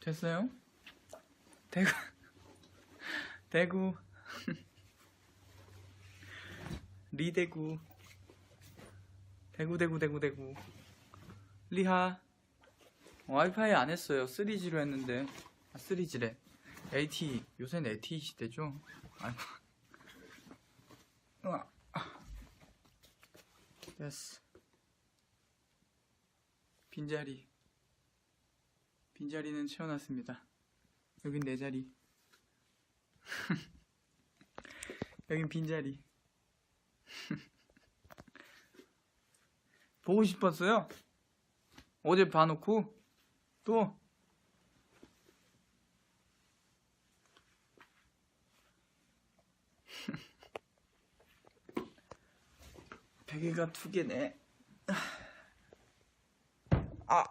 됐어요? 대구. 대구. 리대구. 대구 대구 대구 대구. 리하. 와이파이 안 했어요. 3G로 했는데. 아 3G래. LTE 요새는 LTE 시대죠? 아이고 으아. 됐어. 빈자리 빈자리는 채워놨습니다. 여긴 내 자리. 여긴 빈자리. 보고 싶었어요? 어제 봐놓고? 또? 베개가 두 개네. 아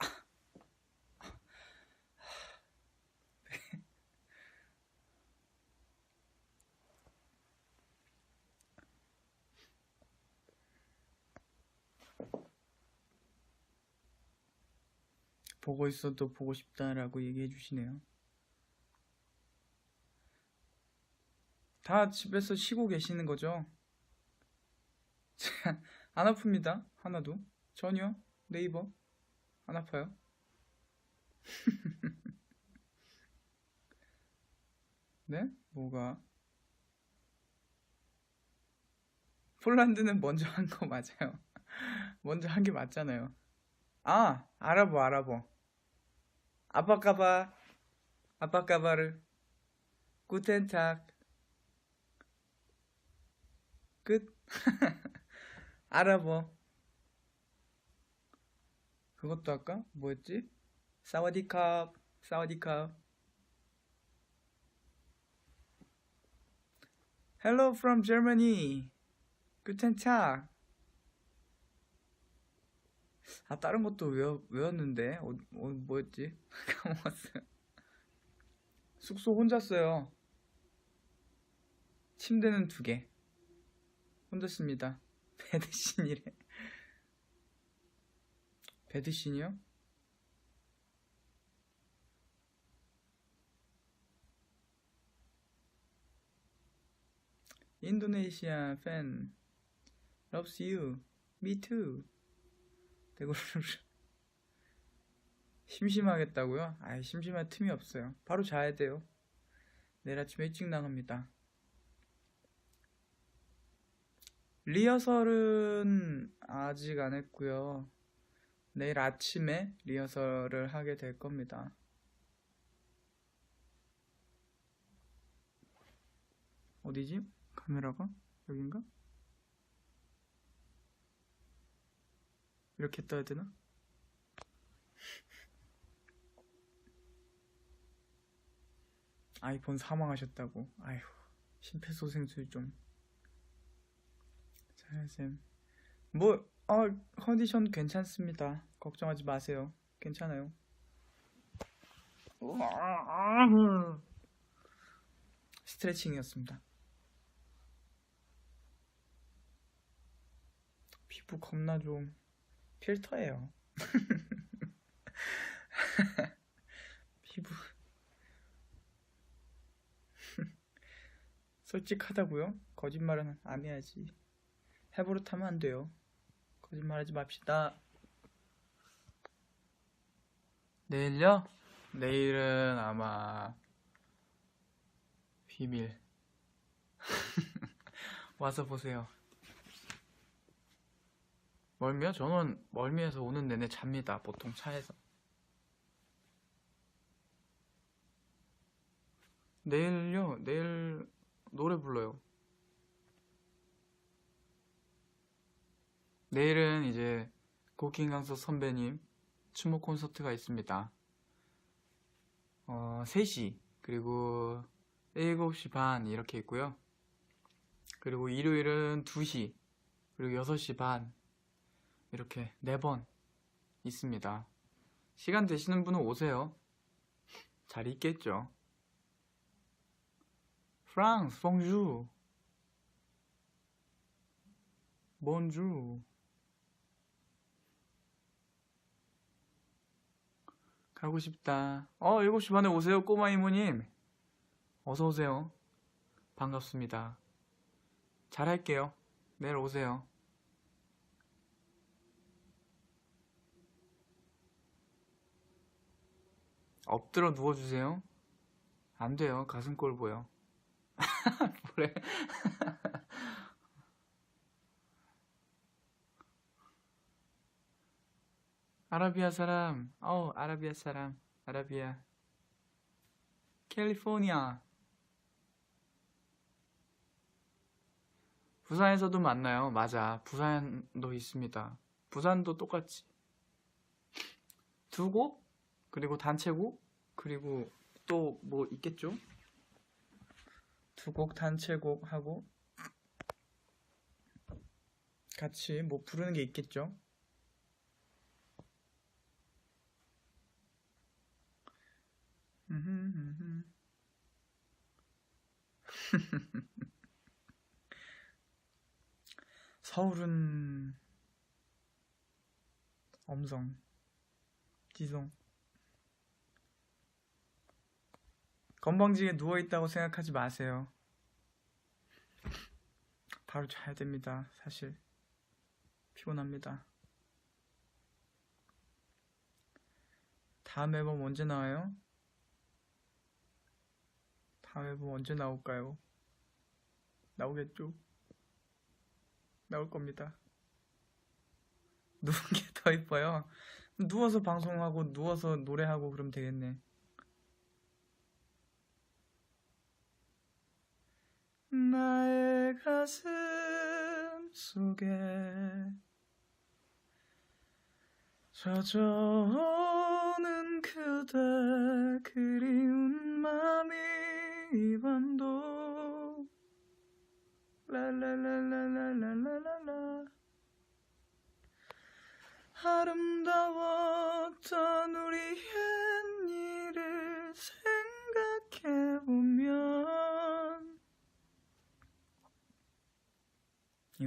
보고 있어도 보고 싶다라고 얘기해 주시네요. 다 집에서 쉬고 계시는 거죠? 안 아픕니다. 하나도. 전혀. 네이버. 안 아파요. 네? 뭐가? 폴란드는 먼저 한 거 맞아요. 먼저 한 게 맞잖아요. 아, 알아보, 알아보. 아빠까바, 아빠까바를, 구텐탁. 끝. 알아보. 그것도 할까? 뭐였지? 사와디캅, 사와디캅. Hello from Germany. Guten Tag. 아 다른 것도 외워, 외웠는데. 어, 어, 뭐였지? 까먹었어요. 숙소 혼자 써요. 침대는 두 개. 혼자 씁니다. 배드신이래. 배드신이요? 인도네시아 팬 me too 대구를 심심하겠다고요? 아이 심심할 틈이 없어요. 바로 자야 돼요. 내일 아침 일찍 나갑니다. 리허설은 아직 안 했고요. 내일 아침에 리허설을 하게 될 겁니다. 어디지? 카메라가? 여긴가? 이렇게 떠야 되나? 아이폰 사망하셨다고. 아휴, 심폐소생술 좀. 잘쌤. 뭐, 어, 컨디션 괜찮습니다. 걱정하지 마세요. 괜찮아요. 스트레칭이었습니다. 피부 겁나 좀 필터예요. 피부 솔직하다고요? 거짓말은 안 해야지. 해버릇하면 안 돼요. 거짓말하지 맙시다. 내일요? 내일은 아마 비밀. 와서 보세요. 멀미요? 저는 멀미에서 오는 내내 잡니다. 보통 차에서. 내일요? 내일 노래 불러요. 내일은 이제 고킹강석 선배님 추모 콘서트가 있습니다. 어, 3시, 그리고 7시 반 이렇게 있고요. 그리고 일요일은 2시, 그리고 6시 반 이렇게 4번 있습니다. 시간 되시는 분은 오세요. 잘 있겠죠. 프랑스, 봉주, 본주. 가고 싶다. 어, 7시 반에 오세요, 꼬마 이모님. 어서 오세요. 반갑습니다. 잘할게요. 내일 오세요. 엎드려 누워주세요. 안 돼요. 가슴골 보여. 뭐래? 아라비아 사람. 어, 아라비아 사람. 아라비아. 캘리포니아. 부산에서도 만나요. 맞아. 부산도 있습니다. 부산도 똑같지. 두 곡, 그리고 단체곡, 그리고 또 뭐 있겠죠? 두 곡 단체곡 하고 같이 뭐 부르는 게 있겠죠? 서울은 엄성, 지성. 건방지게 누워있다고 생각하지 마세요. 바로 자야 됩니다, 사실. 피곤합니다. 다음 앨범 언제 나와요? 다음 앨범 언제 나올까요? 나오겠죠? 나올 겁니다. 누운 게 더 이뻐요. 누워서 방송하고 누워서 노래하고 그러면 되겠네. 나의 가슴 속에. 젖어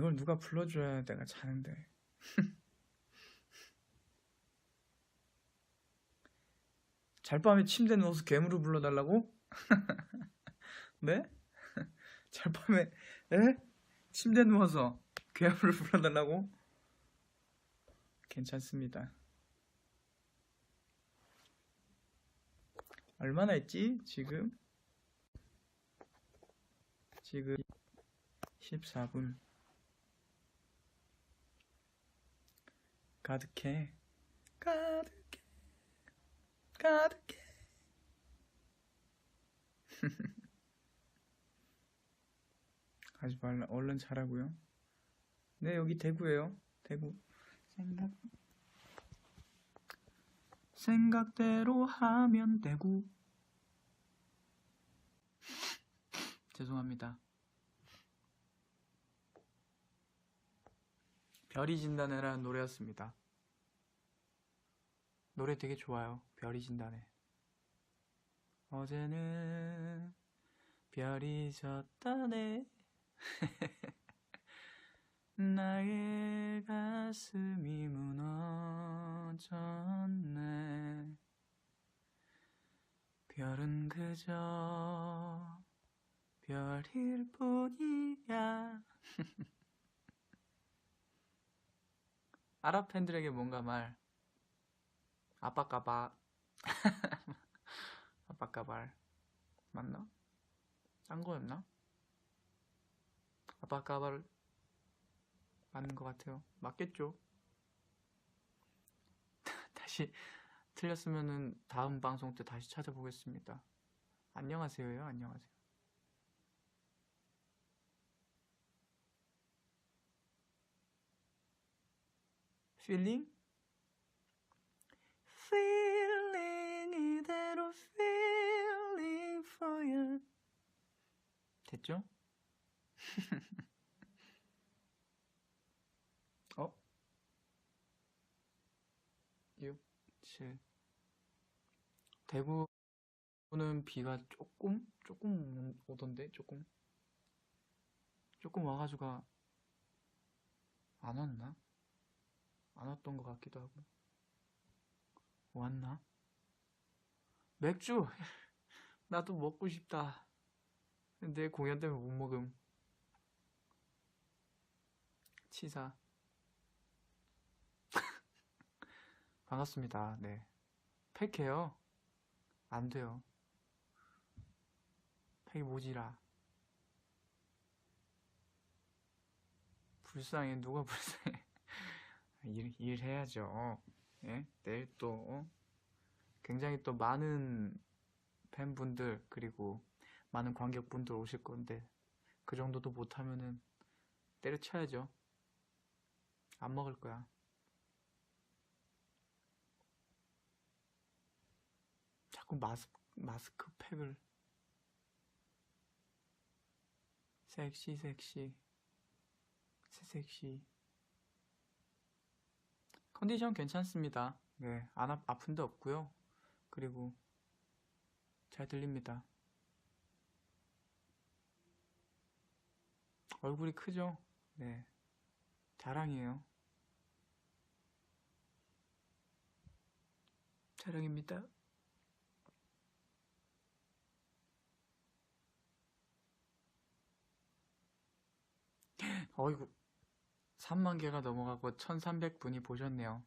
이걸 누가 불러줘야 내가 자는데 잘밤에 침대에 누워서 괴물을 불러달라고? 네? 잘밤에 에? 침대에 누워서 괴물을 불러달라고? 괜찮습니다. 얼마나 했지? 지금? 지금 14분 가득해. 가득해. 가득해. 하지 말라. 얼른 자라고요. 네 여기 대구예요. 대구. 생각. 생각대로 하면 되고 죄송합니다. 별이 진다네라는 노래였습니다 노래 되게 좋아요. 별이 진다네. 어제는 별이 졌다네. 나의 가슴이 무너졌네. 별은 그저 별일 뿐이야. 아랍 팬들에게 뭔가 말 아빠까바 아빠까발 맞나? 딴 거였나? 아빠까발 맞는 것 같아요. 맞겠죠? 다시 틀렸으면은 다음 방송 때 다시 찾아보겠습니다. 안녕하세요요. 안녕하세요. feeling? Feeling 이대로 feeling for you 됐죠? 어? 6, 7 대구는 비가 조금? 조금 오던데? 조금? 조금 와가지고 안 왔나? 안 왔던 것 같기도 하고 왔나? 맥주 나도 먹고 싶다. 근데 공연 때문에 못 먹음. 치사. 반갑습니다. 네. 팩해요. 안 돼요. 팩이 모지라. 불쌍해. 누가 불쌍해. 일, 일해야죠. 예? 내일 또 어? 굉장히 또 많은 팬분들 그리고 많은 관객분들 오실 건데 그 정도도 못하면은 때려쳐야죠. 안 먹을 거야. 자꾸 마스, 마스크팩을 섹시 섹시 섹시 컨디션 괜찮습니다. 네, 안 아, 아픈 데 없고요. 그리고 잘 들립니다. 얼굴이 크죠? 네. 자랑이에요. 자랑입니다. 어이구, 3만 개가 넘어가고 1300분이 보셨네요.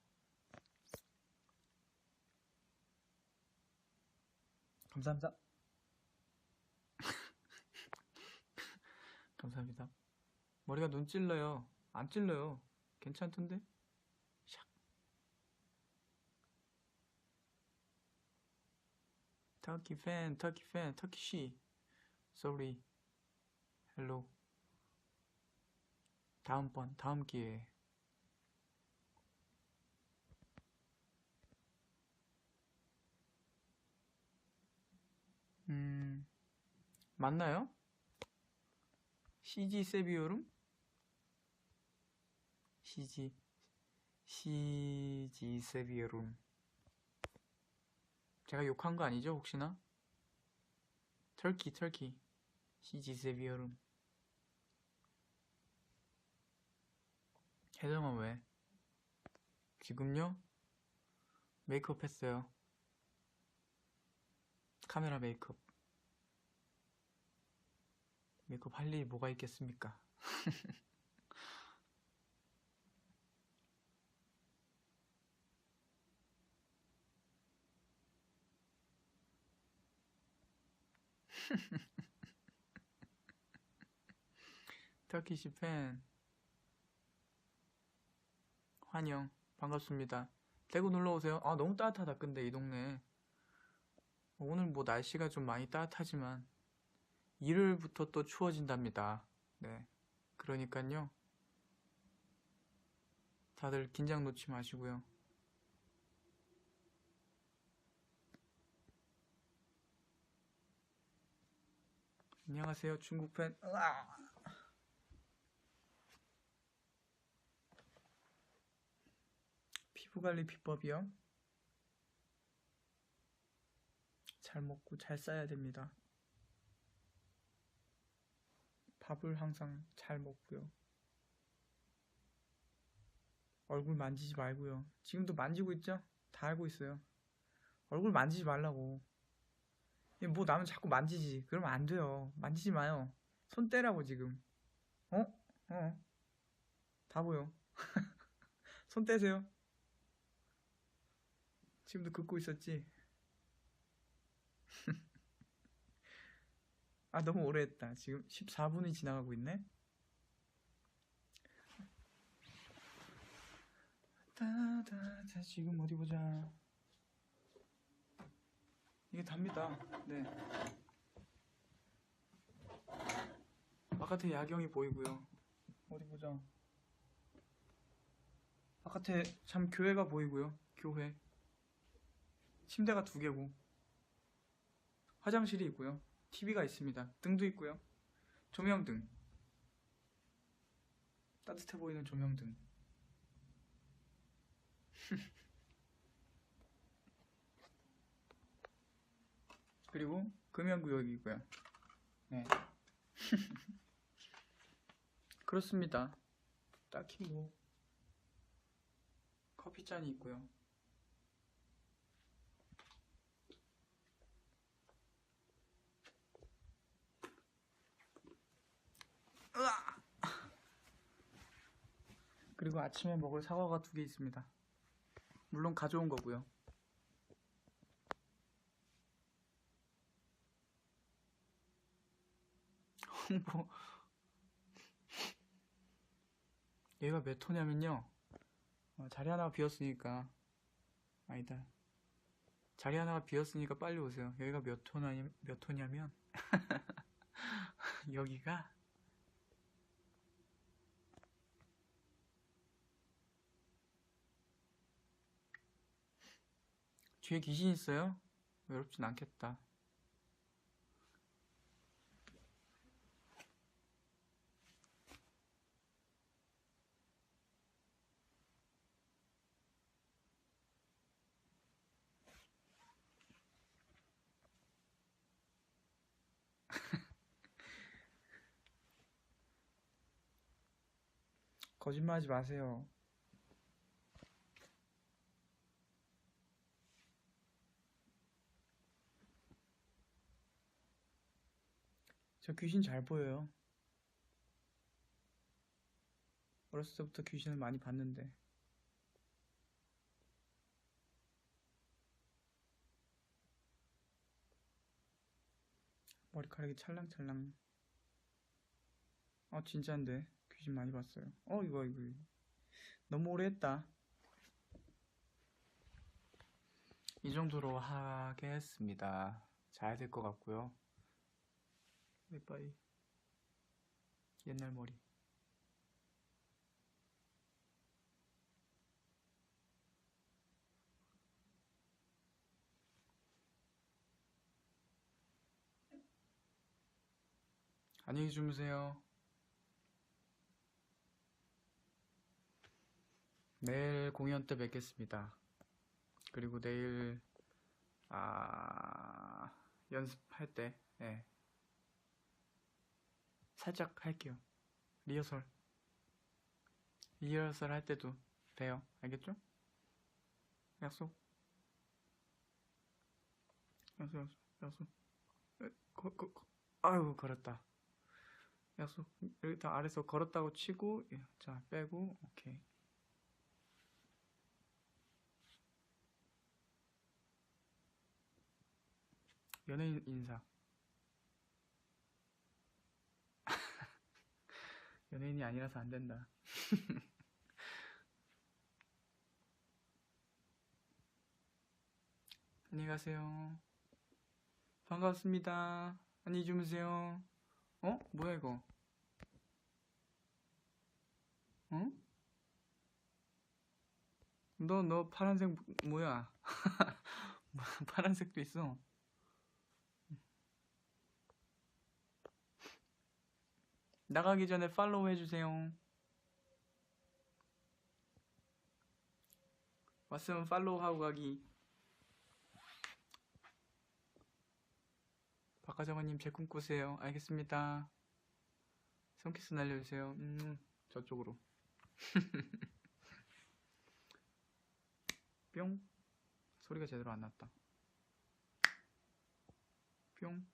감사합니다. 감사합니다. 머리가 눈 찔러요. 안 찔러요. 괜찮던데? 샥. 터키 팬, 터키 팬, 터키 씨. sorry. hello. 다음번, 다음 기회에. 음, 맞나요? CG 세비오름? CG, CG 세비오름. 제가 욕한 거 아니죠, 혹시나? 터키, 터키. CG 세비오름. 혜정아 왜? 지금요? 메이크업 했어요. 카메라 메이크업. 메이크업 할 일이 뭐가 있겠습니까? 터키시 팬 환영 반갑습니다. 대구 놀러 오세요. 아 너무 따뜻하다 근데 이 동네 오늘 뭐 날씨가 좀 많이 따뜻하지만 일요일부터 또 추워진답니다. 네. 그러니까요. 다들 긴장 놓지 마시고요. 안녕하세요, 중국 팬. 으아! 피부 관리 비법이요? 잘 먹고 잘 싸야 됩니다. 밥을 항상 잘 먹고요. 얼굴 만지지 말고요. 지금도 만지고 있죠? 다 알고 있어요. 얼굴 만지지 말라고. 뭐 나면 자꾸 만지지. 그러면 안 돼요. 만지지 마요. 손 떼라고 지금. 어? 어? 다 보여. 손 떼세요. 지금도 긋고 있었지? 아, 너무 오래 했다. 지금 14분이 지나가고 있네? 따다다, 지금 어디 보자. 이게 답니다. 네. 바깥에 야경이 보이고요. 어디 보자. 바깥에 참 교회가 보이고요. 교회. 침대가 두 개고. 화장실이 있고요. TV가 있습니다. 등도 있고요. 조명등. 따뜻해 보이는 조명등. 그리고 금연구역이고요. 네. 그렇습니다. 딱히 뭐 커피잔이 있고요. 그리고 아침에 먹을 사과가 두 개 있습니다. 물론 가져온 거고요. 홍보. 얘가 몇 호냐면요. 어, 자리 하나가 비었으니까 아니다. 자리 하나가 비었으니까 빨리 오세요. 여기가 몇 호냐 몇 호냐면 여기가 뒤에 귀신 있어요? 외롭진 않겠다. 거짓말하지 마세요. 저 귀신 잘 보여요. 어렸을 때부터 귀신을 많이 봤는데. 머리카락이 찰랑찰랑. 어, 진짜인데. 귀신 많이 봤어요. 어, 이거. 이거. 너무 오래 했다. 이 정도로 하겠습니다. 잘 될 것 같고요. 빠이 옛날 머리. 안녕히 주무세요. 내일 공연 때 뵙겠습니다. 그리고 내일 아 연습할 때 예. 살짝 할게요. 리허설. 리허설 할 때도 돼요. 알겠죠? 약속. 약속, 약속, 약속. 에, 거, 거, 거. 아유, 걸었다. 약속. 일단 아래서 걸었다고 치고, 예, 자, 빼고, 오케이. 연예인 인사. 연예인이 아니라서 안 된다. 안녕히 가세요. 반갑습니다. 안녕히 주무세요. 어? 뭐야 이거? 어? 너, 너 파란색 뭐야? 파란색도 있어. 나가기 전에 팔로우 해주세요. 왔으면 팔로우 하고 가기. 박가정아님 제 꿈꾸세요. 알겠습니다. 손키스 날려주세요. 음, 저쪽으로. 뿅. 소리가 제대로 안 났다. 뿅.